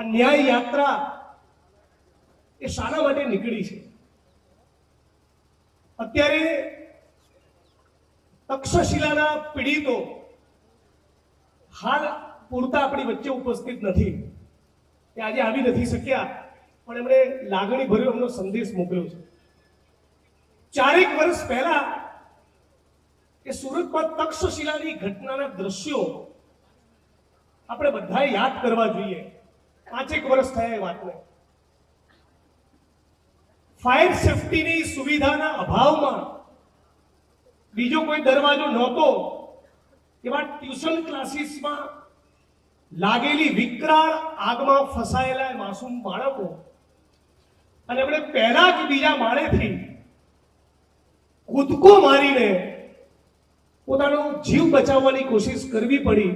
આ ન્યાય યાત્રા એ શાના માટે નીકળી છે. અત્યારે તક્ષશિલાના પીડિતો હાલ પૂરતા આપણી વચ્ચે ઉપસ્થિત નથી. એ આજે આવી નથી શક્યા, પણ એમણે લાગણી ભર્યો એમનો સંદેશ મોકલ્યો છે. ચારેક વર્ષ પહેલા એ સુરતમાં તક્ષશિલાની ઘટનાના દ્રશ્યો આપણે બધાએ યાદ કરવા જોઈએ. પાંચેક વર્ષ થયા એ વાતને. ફાયર સેફટીની સુવિધાના અભાવમાં બીજો કોઈ દરવાજો નહોતો, એવા ટ્યુશન ક્લાસીસમાં લાગેલી વિકરાળ આગમાં ફસાયેલા માસૂમ બાળકો. અને એમણે પહેલા જ બીજા માળેથી કૂદકો મારીને પોતાનો જીવ બચાવવાની કોશિશ કરવી પડી.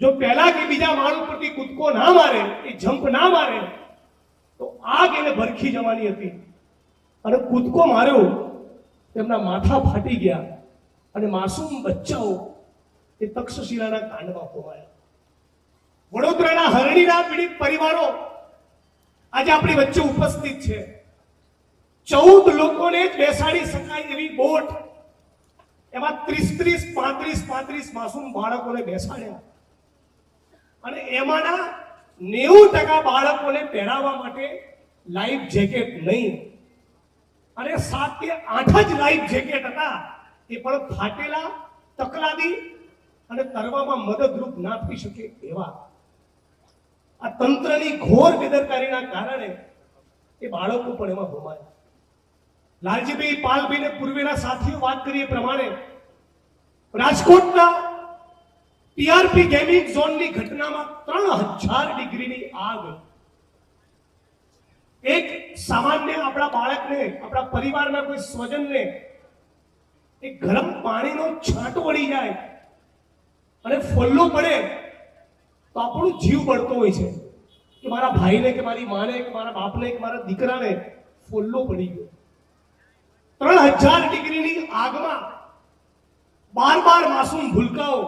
જો પહેલા કે બીજા માળ ઉપરથી કૂદકો ના મારે, એ જમ્પ ના મારે, તો આગ એને ભરખી જવાની હતી. અને કૂદકો માર્યો, તેમના માથા ફાટી ગયા અને માસૂમ બચ્ચાઓ એ તક્ષશિલાના કાંડમાં ખોવાયા. વડોદરાના હરણીના પીડિત પરિવારો આજે આપણી વચ્ચે ઉપસ્થિત છે. ચૌદ લોકોને જ બેસાડી શકાય એવી બોટ. એમાં ત્રીસ ત્રીસ પાંત્રીસ પાંત્રીસ માસૂમ બાળકોને બેસાડ્યા. અને એમાંના નેવું ટકા બાળકોને પહેરાવવા માટે લાઈફ જેકેટ નહીં. અને સાત કે આઠ જ લાઈફ જેકેટ હતા, એ પણ ફાટેલા, તકલાદી અને તરવામાં મદદરૂપ ના થઈ શકે એવા. આ તંત્રની ઘોર બેદરકારીના કારણે એ બાળકો પણ એમાં ગુમાયા. લાલજીભાઈ પાલભાઈ ને પૂર્વેના સાથીઓ વાત કરી એ પ્રમાણે, રાજકોટના ટીઆરપી ગેમિંગ ઝોનની ઘટનામાં ત્રણ હજાર ડિગ્રીની આગ. એક સામાન્ય આપણા બાળકને, આપણા પરિવારના કોઈ સ્વજનને એક ગરમ પાણીનો છાંટો વળી જાય અને ફોલ્લો પડે તો આપણો જીવ બળતો હોય છે. કે મારા ભાઈને, કે મારી માને, કે મારા બાપને, કે મારા દીકરાને ફોલ્લો પડી ગયો. ત્રણ હજાર ડિગ્રીની આગમાં બાર બાર માસૂમ ભૂલકાઓ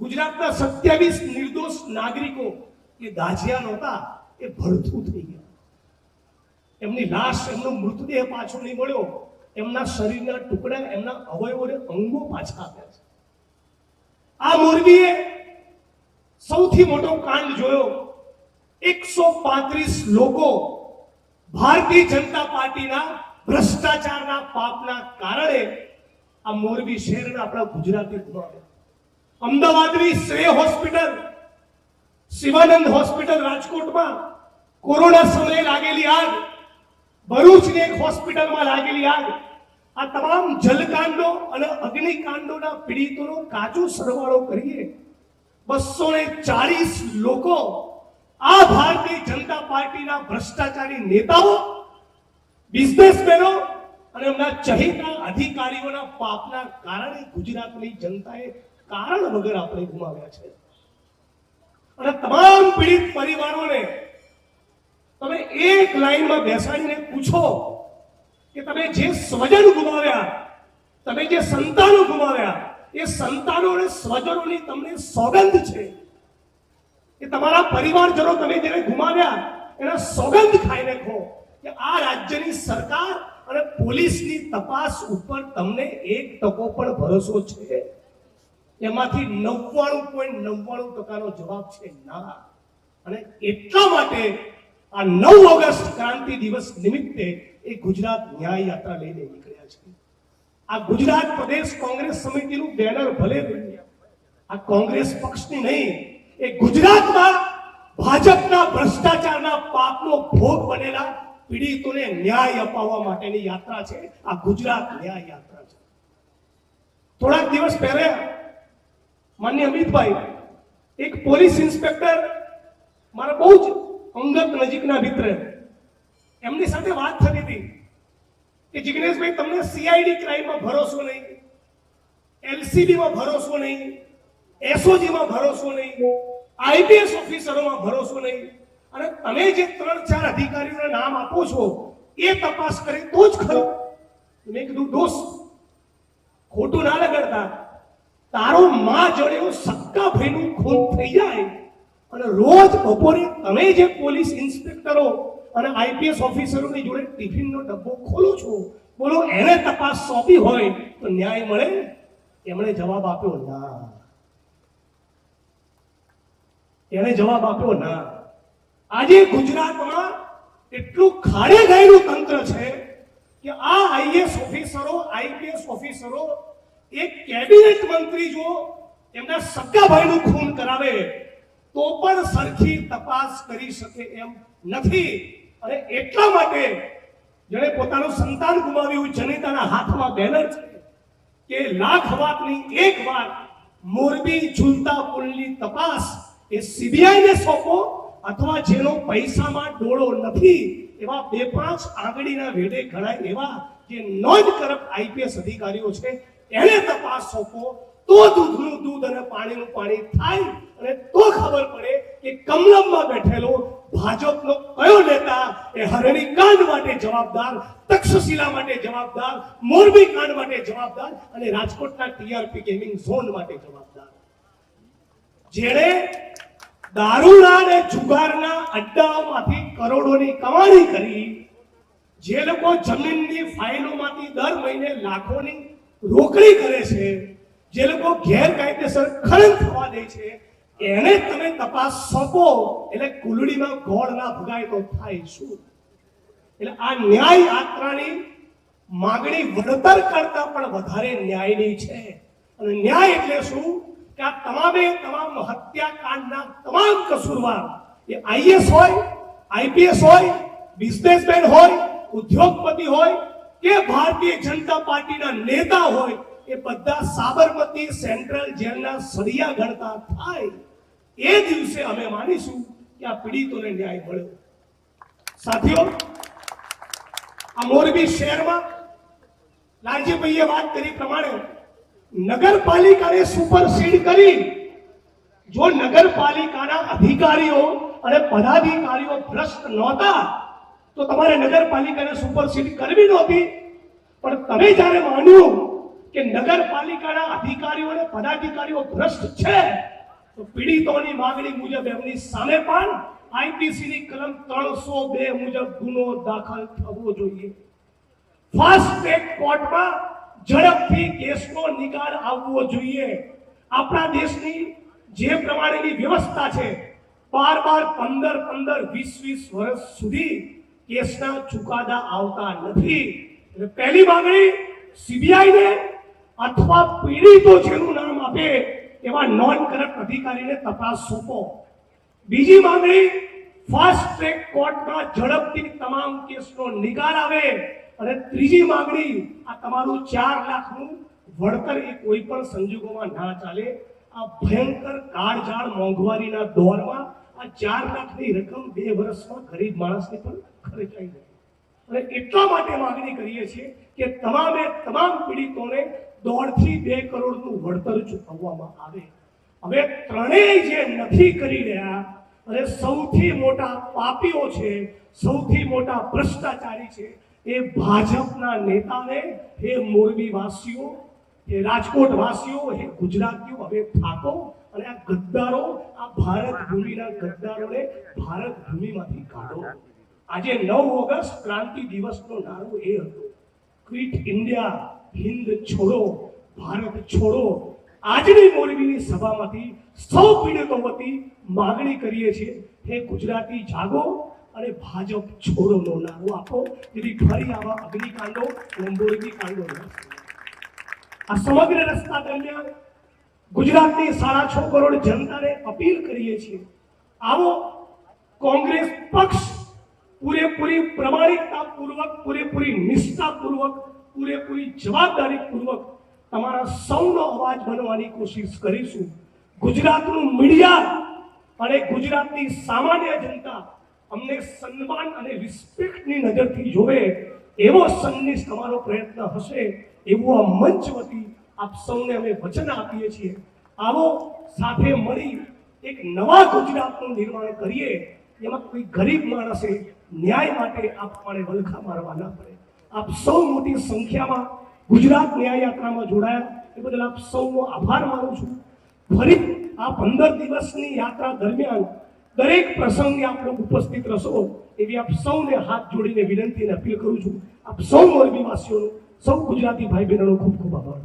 ગુજરાતના સત્યાવીસ નિર્દોષ નાગરિકો એ ગાજિયા નહોતા, એ ભડથું થઈ ગયા. એમની લાશ, એમનો મૃતદેહ પાછો નહીં મળ્યો. એમના શરીરના ટુકડા, એમના અવયવોને અંગો પાછા આપ્યા છે. આ મોરબીએ સૌથી મોટો કાંડ જોયો. એકસો પાંત્રીસ લોકો ભારતીય જનતા પાર્ટીના ભ્રષ્ટાચારના પાપના કારણે આ મોરબી શહેરના આપણા ગુજરાતી ગુમાવ્યા. અમદાવાદની શ્રેય હોસ્પિટલ, શિવાનંદ હોસ્પિટલ રાજકોટમાં કોરોના સમયે લાગેલી આગ, ભરૂચની એક હોસ્પિટલમાં લાગેલી આગ, આ તમામ જલકાંડો અને અગ્નિકાંડોના પીડિતોનો કાચો સરવાળો કરીએ. બસો ને ચાલીસ લોકો આ ભારતીય જનતા પાર્ટીના ભ્રષ્ટાચારી નેતાઓ, બિઝનેસમેનો અને એમના ચહિતા અધિકારીઓના પાપના કારણે ગુજરાતની જનતાએ કારણ વગર આપણે ગુમાવ્યા છે. અને તમામ પીડિત પરિવારોને તમે એક લાઈનમાં બેસાડીને પૂછો કે તમે જે સ્વજન ગુમાવ્યા, તમે જે સંતાનો ગુમાવ્યા, એ સંતાનો અને સ્વજનોની તમને સોગંદ છે. કે તમારા પરિવારજનો તમે જેને ગુમાવ્યા, એના સોગંદ ખાઈને ખો કે આ રાજ્યની સરકાર અને પોલીસની તપાસ ઉપર તમને એક ટકો પણ ભરોસો છે. એમાંથી નવ્વાણું પોઈન્ટ નવ્વાણું ટકાનો જવાબ છે ના. અને એટલા માટે આ નવ ઓગસ્ટ ક્રાંતિ દિવસ નિમિત્તે એ ગુજરાત ન્યાય યાત્રા લઈને નીકળ્યા છે. આ ગુજરાત પ્રદેશ કોંગ્રેસ સમિતિનું બેનર ભલે આ કોંગ્રેસ પક્ષની નહીં, એ ગુજરાતમાં ભાજપના ભ્રષ્ટાચારના પાપનો ભોગ બનેલા પીડિતોને ન્યાય અપાવવા માટેની યાત્રા છે. આ ગુજરાત ન્યાય યાત્રા છે. થોડાક દિવસ પહેલા માન્ય અમિતભાઈ, એક પોલીસ ઇન્સ્પેક્ટર મારા બહુ જ અંગત નજીકના મિત્ર. એમની સાથે વાત થતી હતી કે જિગ્નેશભાઈ, તમને સીઆઈડી ક્રાઇમમાં ભરોસો નહીં એલસીબીમાં ભરોસો નહીં એસઓજીમાં ભરોસો નહીં આઈપીએસ ઓફિસરોમાં ભરોસો નહીં. અને તમે જે ત્રણ ચાર અધિકારીઓના નામ આપો છો, એ તપાસ કરી તો જ ખરો. મેં કીધું દોસ્ત ખોટું ના લગાડતા. તારો માં જોડે એવું સક્કા ભાઈનું ખૂન થઈ જાય. અને રોજ બપોરે તમે જે પોલીસ ઇન્સ્પેક્ટરો અને આઈપીએસ ઓફિસરોની જોડે ટિફિનનો ડબ્બો ખોલો છો, બોલો, એને તપાસ સોંપી હોય તો ન્યાય મળે? એમણે જવાબ આપ્યો, ના. એણે જવાબ આપ્યો, ના. આજે ગુજરાતમાં એટલું ખાડે ગયેલું તંત્ર છે કે આ આઈએસ ઓફિસરો, આઈપીએસ ઓફિસરો એક કેબિનેટ મંત્રી જો એમના સક્કાભાઈનું ખૂન કરાવે, તો પણ સરખી તપાસ કરી શકે એમ નથી. અને એટલા માટે જેણે પોતાનું સંતાન ગુમાવ્યું જનિતાના હાથમાં બેનર છે કે લાખ વાતની એક વાત મોરબી ઝૂલતા પુલની તપાસ એ સીબીઆઈને સોંપો અથવા જેનો પૈસામાં ડોળો નથી, એવા બે પાંચ આંગળીના વેડે ગણાય એવા જે નોન કરપ્ટ આઈપીએસ અધિકારીઓ છે. એને તપાસ સોંપો, તો દૂધનું દૂધ અને પાણીનું પાણી થાય અને તો ખબર પડે કે કમલમમાં બેઠેલો ભાજપનો કયો નેતા એ હરણી કાંડ માટે જવાબદાર, તક્ષશિલા માટે જવાબદાર, મોરબી કાંડ માટે જવાબદાર અને રાજકોટના ટીઆરપી ગેમિંગ ઝોન માટે જવાબદાર. જેણે દારૂના અને જુગારના અડ્ડાઓમાંથી કરોડોની કમાણી કરી, જે લોકો જમીનની ફાઇલોમાંથી દર મહિને લાખોની રોકડી કરે છે, જે લોકો ગેરકાયદેસર ખનન થવા દે છે, એને તમે તપાસ સોંપો, એટલે કુલડીમાં ગોળ ના ભગાય તો થાય શું? એટલે આ ન્યાય યાત્રાની માગણી વળતર કરતા પણ વધારે ન્યાયની છે. અને ન્યાય એટલે શું? કે આ તમામે તમામ હત્યાકાંડના તમામ કસૂરવાર, એ આઈએસ હોય, આઈપીએસ હોય, બિઝનેસમેન હોય, ઉદ્યોગપતિ હોય કે ભારતીય જનતા પાર્ટીના નેતા હોય એ બધા સાબરમતી સેન્ટ્રલ જેલના સળિયા ગણતા થાય એ દિવસે અમે માનીશું કે આ પીડિતોને ન્યાય મળ્યો. સાથીઓ, આ મોરબી શહેરમાં લાલજીભાઈએ વાત કરી પ્રમાણે નગરપાલિકાને સુપરસીડ કરી. જો નગરપાલિકાના અધિકારીઓ અને પદાધિકારીઓ ભ્રષ્ટ નહોતા તો તમારે નગરપાલિકાને સુપરસીડ કરવી નહોતી. પણ તમે જ્યારે માન્યું કે નગરપાલિકાના અધિકારીઓ અને પદાધિકારીઓ ભ્રષ્ટ છે, તો પીડિતોની માંગણી મુજબ એમની સામે પણ આઈપીસીની કલમ ત્રણસો બે મુજબ ગુનો દાખલ થવો જોઈએ. ફાસ્ટ ટ્રેક કોર્ટમાં ઝડપથી કેસનો નિકાલ આવવો જોઈએ. આપણા દેશની જે પ્રમાણેની વ્યવસ્થા છે, બાર બાર પંદર પંદર વીસ વીસ વર્ષ સુધી કેસના ચુકાદા આવતા નથી. એટલે પહેલી માંગણી સીબીઆઈ ને અથવા પીડિતો જેનું નામ આપે એવા નોન કરપ્ટ અધિકારીને તપાસ સોંપો. બીજી માંગણી ફાસ્ટ ટ્રેક કોર્ટમાં ઝડપથી તમામ કેસનો નિકાલ આવે અને ત્રીજી માંગણી આ તમારું ચાર લાખનું વળતર એ કોઈ પણ સંજોગોમાં ના ચાલે. આ ભયંકર કાળઝાળ મોંઘવારીના દોરમાં આ ચાર લાખની રકમ બે વર્ષમાં ગરીબ માણસને પણ ખર્ચાઈ જાય અને એટલા માટે માગણી કરીએ છીએ કે તમામે તમામ પીડિતોને દોઢથી બે કરોડનું વળતર ચૂકવવામાં આવે. હવે ત્રણેય જે નથી કરી રહ્યા, અને સૌથી મોટા પાપીઓ છે, સૌથી મોટા ભ્રષ્ટાચારી છે, એ ભાજપના નેતાને, હે મોરબી વાસીઓ હે રાજકોટ વાસીઓ હે ગુજરાતીઓ, હવે થાકો, અને આ ગદ્દારો, આ ભારત ભૂમિના ગદ્દારોને ભારત ભૂમિમાંથી કાઢો. આજે નવ ઓગસ્ટ ક્રાંતિ દિવસનો નારો એ હતો. ક્વિટ ઇન્ડિયા હિન્દ છોડો, ભારત છોડો. આજની મોરબીની સભામાંથી સૌ પીડિતો વતી માગણી કરીએ છીએ, હે ગુજરાતી, જાગો અને ભાજપ છોડોનો નારો આપો. જેથી ફરી આવા અગ્નિકાંડો અને કાંડો ન આ સમગ્ર રસ્તા દરમિયાન ગુજરાતની સાડા છ કરોડ જનતાને અપીલ કરીએ છીએ, આવો કોંગ્રેસ પક્ષ પૂરેપૂરી પ્રમાણિકતા પૂર્વક પૂરેપૂરી નિષ્ઠા પૂર્વક પૂરેપૂરી જવાબદારી પૂર્વક તમારા સૌનો અવાજ બનવાની કોશિશ કરીશું. ગુજરાતનું મીડિયા અને ગુજરાતની સામાન્ય જનતા અમને સન્માન અને રિસ્પેક્ટની નજરથી જોવે, એવો સંદેશ તમારો પ્રયત્ન હશે એવું આ મંચ વતી આપ સૌને અમે વચન આપીએ છીએ. આવો સાથે મળી એક નવા ગુજરાતનું નિર્માણ કરીએ. એમાં કોઈ ગરીબ માણસે ન્યાય માટે આપ મારે વલખા મારવા ના પડે. આપ સૌ મોટી સંખ્યામાં ગુજરાત ન્યાય યાત્રામાં જોડાયા. એ બદલ આપ સૌનો આભાર માનું છું. ફરી આ પંદર દિવસની યાત્રા દરમિયાન દરેક પ્રસંગે આપ લોકો ઉપસ્થિત રહેશો એવી આપ સૌને હાથ જોડીને વિનંતી અને અપીલ કરું છું. આપ સૌ મોરબીવાસીઓનો સૌ ગુજરાતી ભાઈ બહેનોનો ખૂબ ખૂબ આભાર.